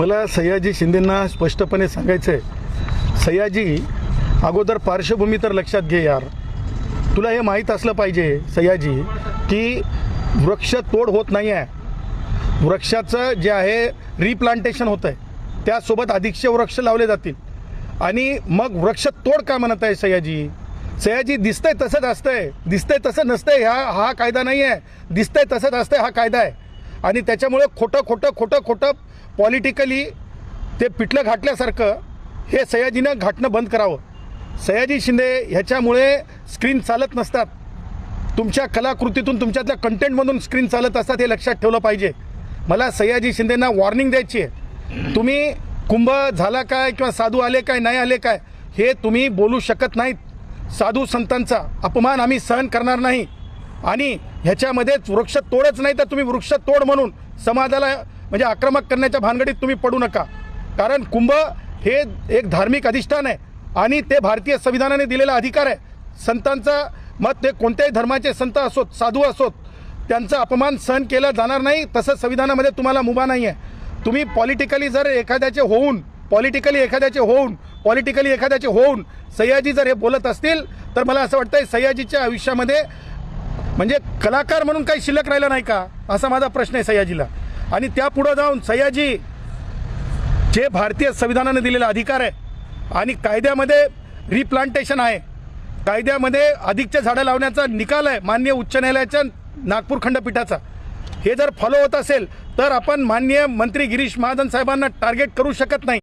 मला सयाजी शिंदेंना स्पष्टपणे सांगायचं आहे सयाजी अगोदर पार्श्वभूमी तर लक्षात घे यार. तुला हे माहीत असलं पाहिजे सयाजी की वृक्ष तोड होत नाही आहे वृक्षाचं जे आहे रिप्लांटेशन होतं आहे त्यासोबत अधिकशे वृक्ष लावले जातील. आणि मग वृक्ष तोड का म्हणत आहे सयाजी? सयाजी दिसतंय तसंच असतंय दिसतंय तसं नसतंय. ह्या हा कायदा नाही आहे दिसतंय तसंच असतंय हा कायदा आहे. आणि त्याच्यामुळे खोटं खोटं खोटं खोटं पॉलिटिकली ते पिठलं घाटल्यासारखं हे सयाजीनं घाटणं बंद करावं. सयाजी शिंदे ह्याच्यामुळे स्क्रीन चालत नसतात. तुमच्या कलाकृतीतून तुमच्यातल्या कंटेंटमधून स्क्रीन चालत असतात हे लक्षात ठेवलं पाहिजे. मला सयाजी शिंदेंना वॉर्निंग द्यायची आहे. तुम्ही कुंभ झाला काय किंवा साधू आले काय नाही आले काय हे तुम्ही बोलू शकत नाहीत. साधू संतांचा अपमान आम्ही सहन करणार नाही. आणि ह्याच्यामध्येच वृक्ष तोडच नाही तर तुम्ही वृक्ष तोड म्हणून समाजाला म्हणजे आक्रमक करण्याच्या भानगडीत तुम्ही पडू नका. कारण कुंभ हे एक धार्मिक अधिष्ठान आहे आणि ते भारतीय संविधानाने दिलेला अधिकार आहे. संतांचा मत ते कोणत्याही धर्माचे संत असोत साधू असोत त्यांचा अपमान सहन केला जाणार नाही तसं संविधानामध्ये तुम्हाला मुभा नाही आहे. तुम्ही पॉलिटिकली जर एखाद्याचे होऊन पॉलिटिकली एखाद्याचे होऊन पॉलिटिकली एखाद्याचे होऊन सयाजी जर हे बोलत असतील तर मला असं वाटतं सयाजीच्या आयुष्यामध्ये म्हणजे कलाकार म्हणून काही शिल्लक राहिला नाही का? असा माझा प्रश्न आहे सयाजीला. आणि त्या पुढं जाऊन सयाजी जे भारतीय संविधानाने दिलेला अधिकार आहे आणि कायद्यामध्ये रिप्लांटेशन आहे. कायद्यामध्ये अधिकच्या झाडं लावण्याचा निकाल आहे मान्य उच्च न्यायालयाच्या नागपूर खंडपीठाचा. हे जर फॉलो होत असेल तर आपण माननीय मंत्री गिरीश महाजन साहेबांना टार्गेट करू शकत नाही.